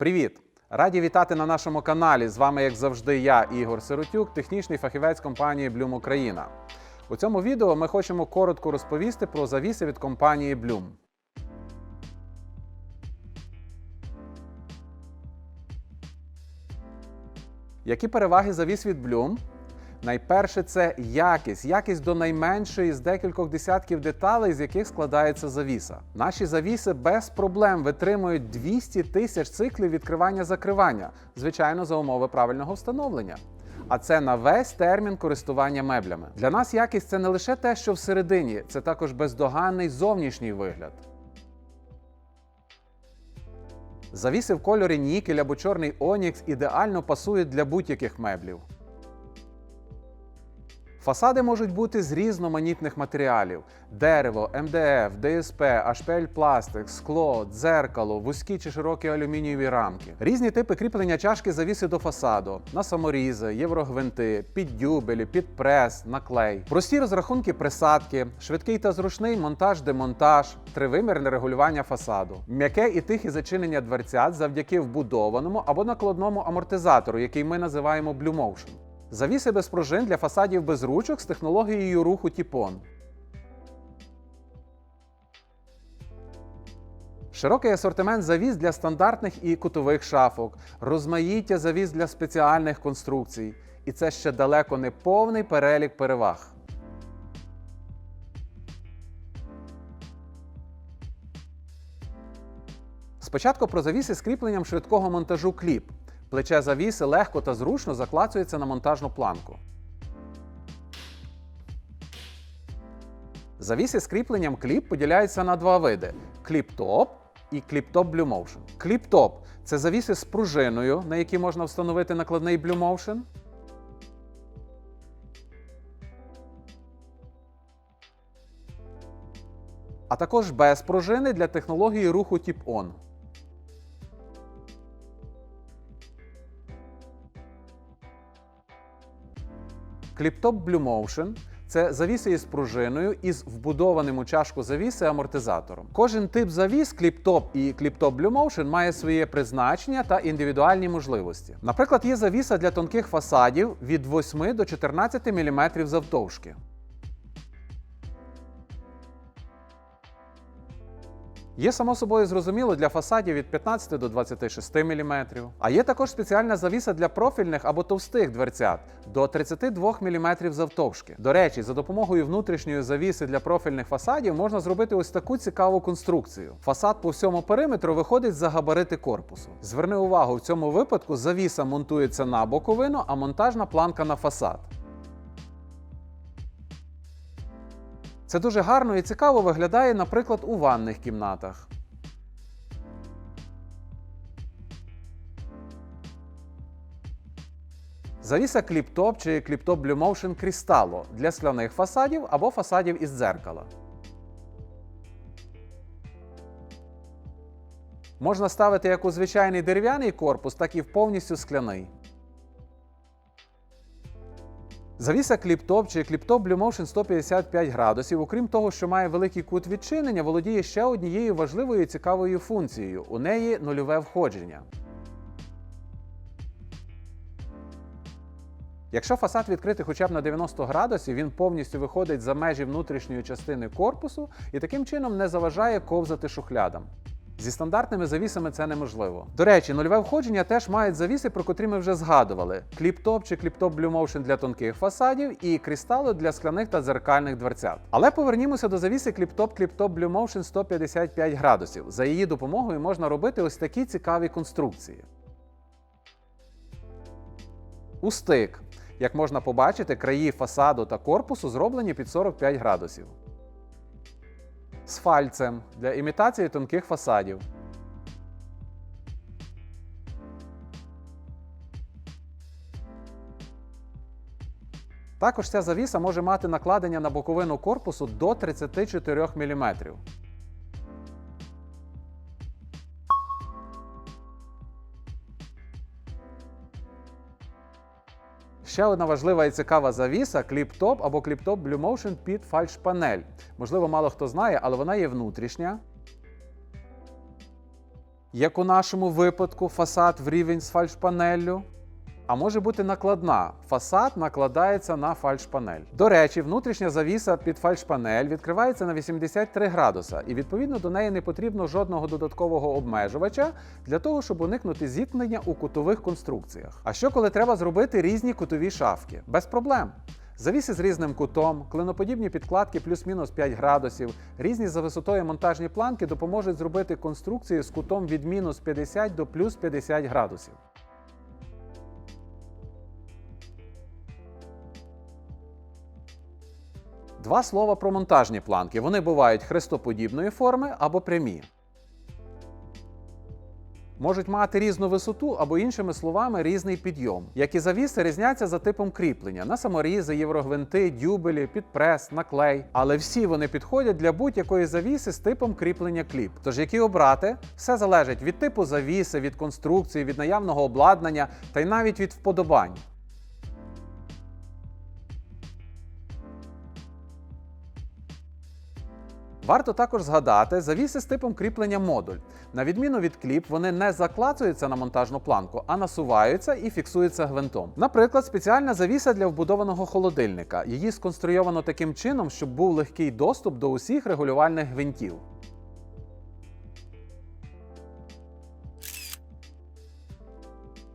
Привіт! Раді вітати на нашому каналі. З вами, як завжди, я, Ігор Сиротюк, технічний фахівець компанії Bloom Україна. У цьому відео ми хочемо коротко розповісти про завіси від компанії Bloom. Які переваги завіс від Bloom? Найперше це якість, якість до найменшої з декількох десятків деталей, з яких складається завіса. Наші завіси без проблем витримують 200 тисяч циклів відкривання-закривання, звичайно, за умови правильного встановлення. А це на весь термін користування меблями. Для нас якість це не лише те, що всередині, це також бездоганний зовнішній вигляд. Завіси в кольорі нікель або чорний онікс ідеально пасують для будь-яких меблів. Фасади можуть бути з різноманітних матеріалів: дерево, МДФ, ДСП, HPL пластик, скло, дзеркало, вузькі чи широкі алюмінієві рамки. Різні типи кріплення чашки завіси до фасаду, на саморізи, єврогвинти, піддюбелі, підпрес, наклей. Прості розрахунки присадки, швидкий та зручний монтаж-демонтаж, тривимірне регулювання фасаду, м'яке і тихе зачинення дверцят завдяки вбудованому або накладному амортизатору, який ми називаємо Blue Motion. Завіси без пружин для фасадів без ручок з технологією руху Тіпон. Широкий асортимент завіс для стандартних і кутових шафок, розмаїття завіс для спеціальних конструкцій. І це ще далеко не повний перелік переваг. Спочатку про завіси з кріпленням швидкого монтажу кліп. Плече завіси легко та зручно заклацується на монтажну планку. Завіси з кріпленням кліп поділяються на два види: кліп-топ і кліп-топ Blue Motion. Кліп-топ це завіси з пружиною, на які можна встановити накладний Blue Motion. А також без пружини для технології руху Tip-On. Кліптоп Blue Motion – це завіси із пружиною із вбудованим у чашку завіси амортизатором. Кожен тип завіс, кліптоп і кліптоп Blue Motion має своє призначення та індивідуальні можливості. Наприклад, є завіса для тонких фасадів від 8 до 14 мм завтовшки. Є само собою зрозуміло для фасадів від 15 до 26 мм. А є також спеціальна завіса для профільних або товстих дверцят до 32 мм завтовшки. До речі, за допомогою внутрішньої завіси для профільних фасадів можна зробити ось таку цікаву конструкцію. Фасад по всьому периметру виходить за габарити корпусу. Зверни увагу, в цьому випадку завіса монтується на боковину, а монтажна планка на фасад. Це дуже гарно і цікаво виглядає, наприклад, у ванних кімнатах. Завіса кліптоп чи кліптоп Blue Motion Crystallo для скляних фасадів або фасадів із дзеркала. Можна ставити як у звичайний дерев'яний корпус, так і в повністю скляний. Завіса кліптоп чи кліптоп Blue Motion 155 градусів, окрім того, що має великий кут відчинення, володіє ще однією важливою і цікавою функцією. У неї нульове входження. Якщо фасад відкритий хоча б на 90 градусів, він повністю виходить за межі внутрішньої частини корпусу і таким чином не заважає ковзати шухлядам. Зі стандартними завісами це неможливо. До речі, нульове входження теж мають завіси, про котрі ми вже згадували: кліптоп чи кліптоп Blue для тонких фасадів і кристали для скляних та дзеркальних дверцят. Але повернімося до завіси кліптоп кліптоп Blue Motion 155 градусів. За її допомогою можна робити ось такі цікаві конструкції. У стик. Як можна побачити, краї фасаду та корпусу зроблені під 45 градусів з фальцем для імітації тонких фасадів. Також ця завіса може мати накладення на боковину корпусу до 34 мм. Ще одна важлива і цікава завіса кліп-топ або кліп-топ Blue Motion під фальш-панель. Можливо, мало хто знає, але вона є внутрішня. як у нашому випадку, фасад в рівень з фальшпанеллю. А може бути накладна. Фасад накладається на фальшпанель. До речі, внутрішня завіса під фальшпанель відкривається на 83 градуса, і відповідно до неї не потрібно жодного додаткового обмежувача для того, щоб уникнути зіткнення у кутових конструкціях. А що коли треба зробити різні кутові шафки? Без проблем. Завіси з різним кутом, клиноподібні підкладки плюс-мінус 5 градусів, різні за висотою монтажні планки допоможуть зробити конструкції з кутом від мінус 50 до плюс 50 градусів. Два слова про монтажні планки. Вони бувають хрестоподібної форми або прямі. Можуть мати різну висоту або, іншими словами, різний підйом. Як і завіси різняться за типом кріплення на саморізи, єврогвинти, дюбелі, підпрес, наклей. Але всі вони підходять для будь-якої завіси з типом кріплення кліп. Тож які обрати, все залежить від типу завіси, від конструкції, від наявного обладнання та й навіть від вподобань. Варто також згадати завіси з типом кріплення модуль. На відміну від кліп, вони не заклацуються на монтажну планку, а насуваються і фіксуються гвинтом. Наприклад, спеціальна завіса для вбудованого холодильника. Її сконструйовано таким чином, щоб був легкий доступ до усіх регулювальних гвинтів.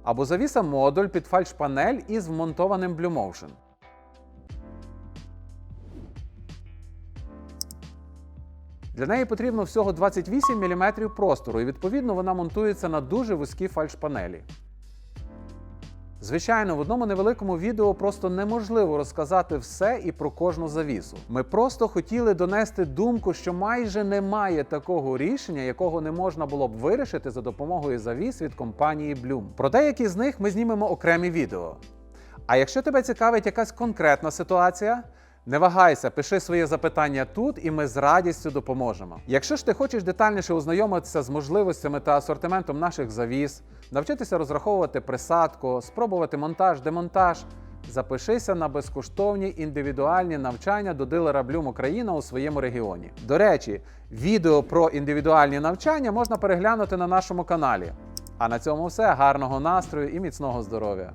Або завіса модуль під фальшпанель із вмонтованим Blue Motion. Для неї потрібно всього 28 мм простору, і відповідно вона монтується на дуже вузькі фальшпанелі. Звичайно, в одному невеликому відео просто неможливо розказати все і про кожну завісу. Ми просто хотіли донести думку, що майже немає такого рішення, якого не можна було б вирішити за допомогою завіс від компанії Bloom. Про деякі з них ми знімемо окремі відео. А якщо тебе цікавить якась конкретна ситуація, не вагайся, пиши своє запитання тут, і ми з радістю допоможемо. Якщо ж ти хочеш детальніше ознайомитися з можливостями та асортиментом наших завіс, навчитися розраховувати присадку, спробувати монтаж, демонтаж, запишися на безкоштовні індивідуальні навчання до дилера Bloom Україна у своєму регіоні. До речі, відео про індивідуальні навчання можна переглянути на нашому каналі. А на цьому все. Гарного настрою і міцного здоров'я!